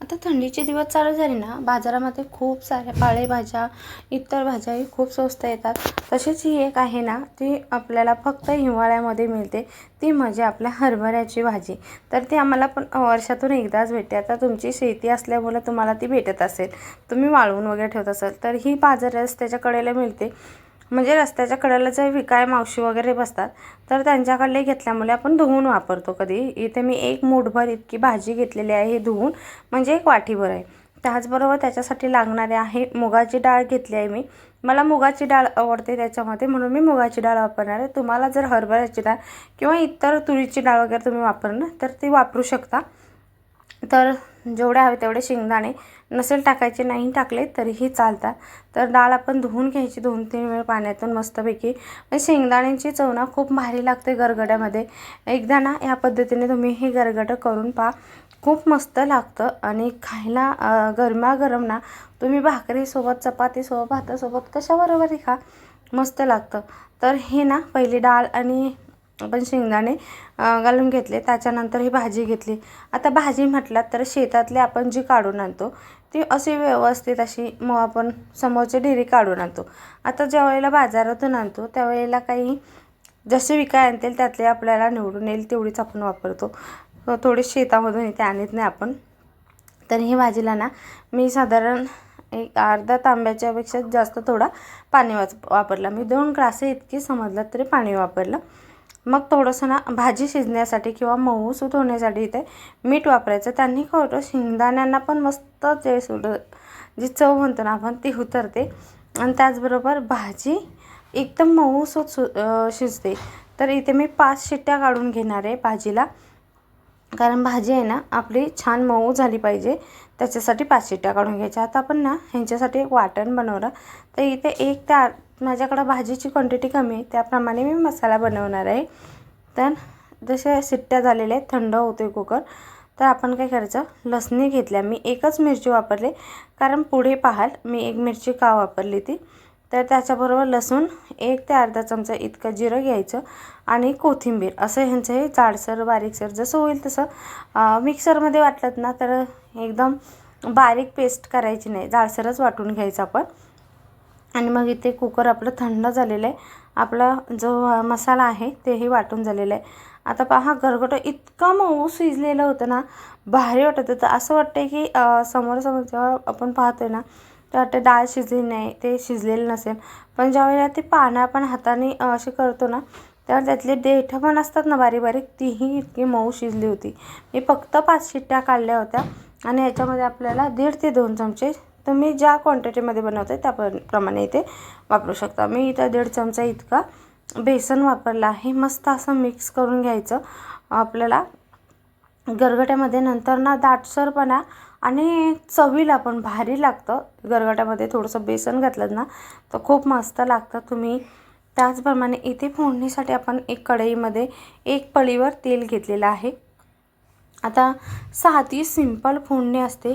आता थंडीचे दिवस चालू झाले ना बाजारामध्ये खूप साऱ्या पालेभाज्या इतर भाज्याही खूप स्वस्त येतात. तशीच ही एक आहे ना ती आपल्याला फक्त हिवाळ्यामध्ये मिळते. ती म्हणजे आपल्या हरभऱ्याची भाजी. तर ती आम्हाला पण वर्षातून एकदाच भेटते. आता तुमची शेती असल्यामुळे तुम्हाला ती भेटत असेल. तुम्ही वाळवून वगैरे ठेवत असाल. तर ही बाजार रस्त्याच्या कडेला मिळते. म्हणजे रस्त्याच्या कडेला जे विकाय मावशी वगैरे बसतात तर त्यांच्याकडले घेतल्यामुळे आपण धुवून वापरतो कधी. इथे मी एक मूठभर इतकी भाजी घेतलेली आहे हे धुवून. म्हणजे एक वाटीभर आहे. त्याचबरोबर त्याच्यासाठी लागणारे आहे मुगाची डाळ घेतली आहे मी. मला मुगाची डाळ आवडते त्याच्यामध्ये म्हणून मी मुगाची डाळ वापरणार आहे. तुम्हाला जर हरभऱ्याची डाळ किंवा इतर तुरीची डाळ वगैरे तुम्ही वापरणार तर ती वापरू शकता. तर जेवढे हवे तेवढे शेंगदाणे नसेल टाकायचे नाही टाकले तरीही चालतात. तर डाळ आपण धुवून घ्यायची दोन तीन वेळ पाण्यातून मस्तपैकी. म्हणजे आणि शेंगदाण्यांची चव ना खूप भारी लागते गरगड्यामध्ये. एकदा ना या पद्धतीने तुम्ही हे गरगडं करून पहा. खूप मस्त लागतं आणि खायला गरमागरम ना तुम्ही भाकरीसोबत चपातीसोबत भातासोबत कशाबरोबरही खा मस्त लागतं. तर हे ना पहिली डाळ आणि आपण शेंगदाणे घालून घेतले. त्याच्यानंतर ही भाजी घेतली. आता भाजी म्हटलात तर शेतातले आपण जी काढून आणतो ती अशी व्यवस्थित अशी मग आपण समोरची ढेरी काढून आणतो. आता ज्या वेळेला बाजारातून आणतो त्यावेळेला काही जसे विकाय आणतील त्यातले आपल्याला निवडून येईल तेवढीच आपण वापरतो. थोडी शेतामधून इथे आणत नाही आपण. तर ही भाजीला ना मी साधारण एक अर्धा तांब्याच्यापेक्षा जास्त थोडा पाणी वाच वापरला. मी दोन ग्लासे इतकी समजलं तरी पाणी वापरलं. मग थोडंसं ना भाजी शिजण्यासाठी किंवा मऊ सूत होण्यासाठी इथे मीठ वापरायचं. त्यांनी खोटं शेंगदाण्यांना पण मस्त ते सुट जी चव म्हणतो ना आपण ती उतरते. आणि त्याचबरोबर भाजी एकदम मऊ सूत सु शिजते. तर इथे मी पाच शिट्ट्या काढून घेणार आहे भाजीला. कारण भाजी आहे ना आपली छान मऊ झाली पाहिजे. त्याच्यासाठी पाच शिट्ट्या काढून घ्यायच्या. आता आपण ना ह्यांच्यासाठी एक वाटण बनवलं. तर इथे एक त्या माझ्याकडं भाजीची क्वांटिटी कमी आहे त्याप्रमाणे मी मसाला बनवणार आहे. तर जसे सिट्ट्या झालेल्या आहेत थंड होते कुकर तर आपण काय करायचं? लसणी घेतल्या. मी एकच मिरची वापरली. कारण पुढे पाहाल मी एक मिरची का वापरली ती? तर त्याच्याबरोबर लसूण एक ते अर्धा चमचा इतकं जिरं घ्यायचं आणि कोथिंबीर. असं ह्यांचं हे जाडसर बारीकसर जसं होईल तसं मिक्सरमध्ये वाटलं ना तर एकदम बारीक पेस्ट करायची नाही. जाडसरच वाटून घ्यायचं आपण. आणि मग इथे कुकर आपलं थंड झालेलं आहे. आपला जो मसाला आहे तेही वाटून झालेलं आहे. आता पहा गरगटं इतकं मऊ शिजलेलं होतं ना भारी वाटत होतं. असं वाटतं की समोर समोर जेव्हा आपण पाहतोय ना तर वाटतं डाळ शिजली नाही ते शिजलेलं नसेल. पण ज्यावेळेला ते पानं आपण हाताने असे करतो ना तेव्हा त्यातले देठं पण असतात ना बारीक बारीक तीही इतकी मऊ शिजली होती. मी फक्त पाच शिट्ट्या काढल्या होत्या आणि याच्यामध्ये आपल्याला दीड ते दोन चमचे तुम्ही ज्या क्वांटिटीमध्ये बनवते त्या प्रमाणे इथे वापरू शकता. मी इथं दीड चमचा इतका बेसन वापरला आहे. मस्त असं मिक्स करून घ्यायचं. आपल्याला गरगट्यामध्ये नंतर ना दाटसरपणा आणि चवीला पण भारी लागतं. गरगट्यामध्ये थोडंसं बेसन घातलं ना तर खूप मस्त लागतं. तुम्ही त्याचप्रमाणे इथे फोडणीसाठी आपण एक कढईमध्ये एक पळीवर तेल घेतलेलं आहे. आता साधी सिंपल फोडणी असते.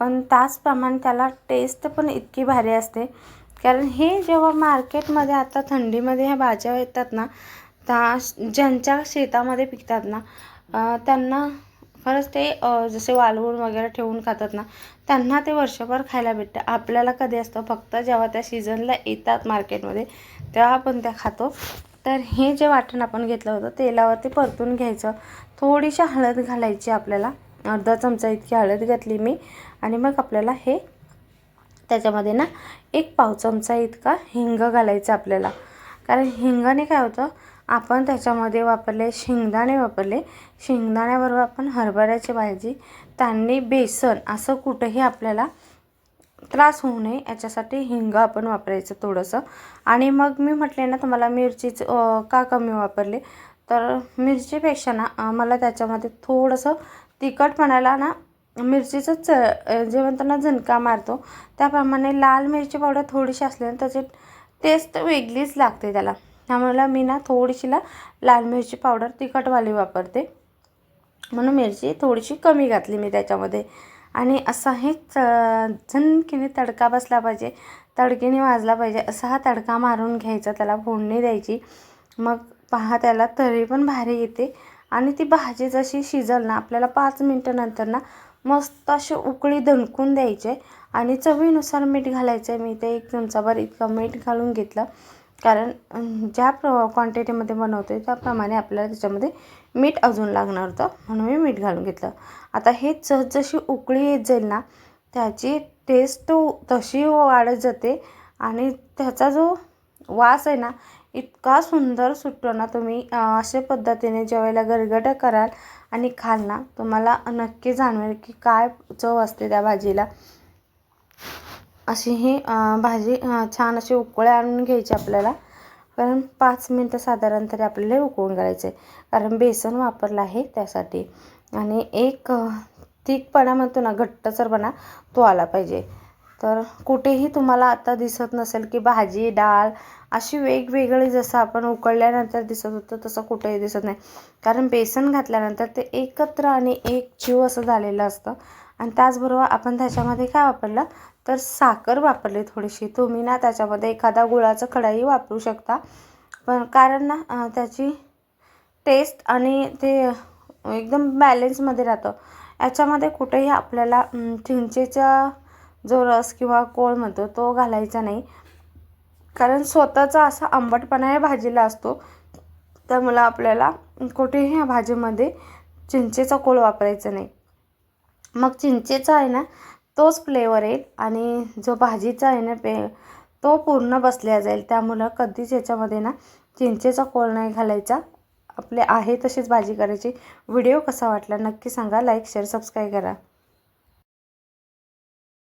पण त्याचप्रमाणे त्याला टेस्ट पण इतकी भारी असते. कारण हे जेव्हा मार्केटमध्ये आता थंडीमध्ये ह्या भाज्या येतात ना त्या ज्यांच्या शेतामध्ये पिकतात ना त्यांना खरंच ते जसे वालवून वगैरे ठेवून खातात ना त्यांना ते वर्षभर खायला भेटतं. आपल्याला कधी असतं फक्त जेव्हा त्या सीझनला येतात मार्केटमध्ये तेव्हा आपण त्या खातो. तर हे जे वाटण आपण घेतलं होतं तेलावरती परतून घ्यायचं. थोडीशी हळद घालायची आपल्याला. अर्धा चमचा इतकी हळद घातली मी. आणि मग आपल्याला हे त्याच्यामध्ये ना एक पाव चमचा इतका हिंग घालायचं आपल्याला. कारण हिंगाने काय होतं आपण त्याच्यामध्ये वापरले शेंगदाणे वापरले. शेंगदाण्याबरोबर आपण हरभऱ्याची भाजी त्यांनी बेसन असं कुठंही आपल्याला त्रास होऊ नये याच्यासाठी हिंग आपण वापरायचं थोडंसं. आणि मग मी म्हटले ना तुम्हाला मिरचीच का कमी वापरले? तर मिरचीपेक्षा ना मला त्याच्यामध्ये थोडंसं तिखटपणाला ना मिरचीचं च जे म्हणतो ना झणका मारतो त्याप्रमाणे लाल मिरची पावडर थोडीशी असल्याने त्याची टेस्ट वेगळीच लागते त्याला. त्यामुळे मी ना थोडीशीला लाल मिरची पावडर तिखटवाली वापरते. म्हणून मिरची थोडीशी कमी घातली मी त्याच्यामध्ये. आणि असा हे च झणकीने तडका बसला पाहिजे तडकीने वाजला पाहिजे असा हा तडका मारून घ्यायचा त्याला फोडणी द्यायची. मग पहा त्याला तरी पण भारी येते. आणि ती भाजी जशी शिजल ना आपल्याला पाच मिनटानंतर ना मस्त अशी उकळी दणकून द्यायचे आणि चवीनुसार मीठ घालायचं आहे. मी ते एक चमचाभर इतकं मीठ घालून घेतलं. कारण ज्या प्र क्वांटिटीमध्ये बनवतो आहे त्याप्रमाणे आपल्याला त्याच्यामध्ये मीठ अजून लागणार होतं. म्हणून मी मीठ घालून घेतलं. आता हे जसजशी उकळी येत जाईल ना त्याची टेस्ट तशी वाढत जाते. आणि त्याचा जो वास आहे ना इतका सुंदर सुटतो ना तुम्ही अशा पद्धतीने जेवायला गरगट कराल आणि खाल ना. तुम्हाला नक्की जाणवेल की काय चव असते त्या भाजीला. अशी ही भाजी छान अशी उकळ्या आणून घ्यायची आपल्याला. कारण पाच मिनटं साधारण तरी आपल्याला उकळून घालायचे कारण बेसन वापरलं आहे त्यासाठी. आणि एक तीखपणा म्हणतो ना घट्टसरपणा तो आला पाहिजे. तर कुठेही तुम्हाला आता दिसत नसेल की भाजी डाळ अशी वेगवेगळी जसं आपण उकळल्यानंतर दिसत होतं तसं कुठेही दिसत नाही. कारण बेसन घातल्यानंतर ते एकत्र आणि एक जीव असं झालेलं असतं. आणि त्याचबरोबर आपण त्याच्यामध्ये काय वापरलं? तर साखर वापरली थोडीशी. तुम्ही ना त्याच्यामध्ये एखादा गुळाचं खडाही वापरू शकता. पण कारण ना त्याची टेस्ट आणि ते एकदम बॅलेन्समध्ये राहतं. याच्यामध्ये कुठेही आपल्याला अं, चिंचेचा जो रस किंवा कोळ म्हणतो तो घालायचा नाही. कारण स्वतःचा असा आंबटपणा या भाजीला असतो. त्यामुळं आपल्याला कुठेही या भाजीमध्ये चिंचेचा कोळ वापरायचा नाही. मग चिंचेचा आहे ना तोच फ्लेवर येईल आणि जो भाजीचा आहे ना पे तो पूर्ण बसल्या जाईल. त्यामुळं कधीच याच्यामध्ये ना चिंचेचा कोळ नाही घालायचा. आपले आहे तशीच भाजी करायची. व्हिडिओ कसा वाटला नक्की सांगा. लाईक शेअर सबस्क्राईब करा.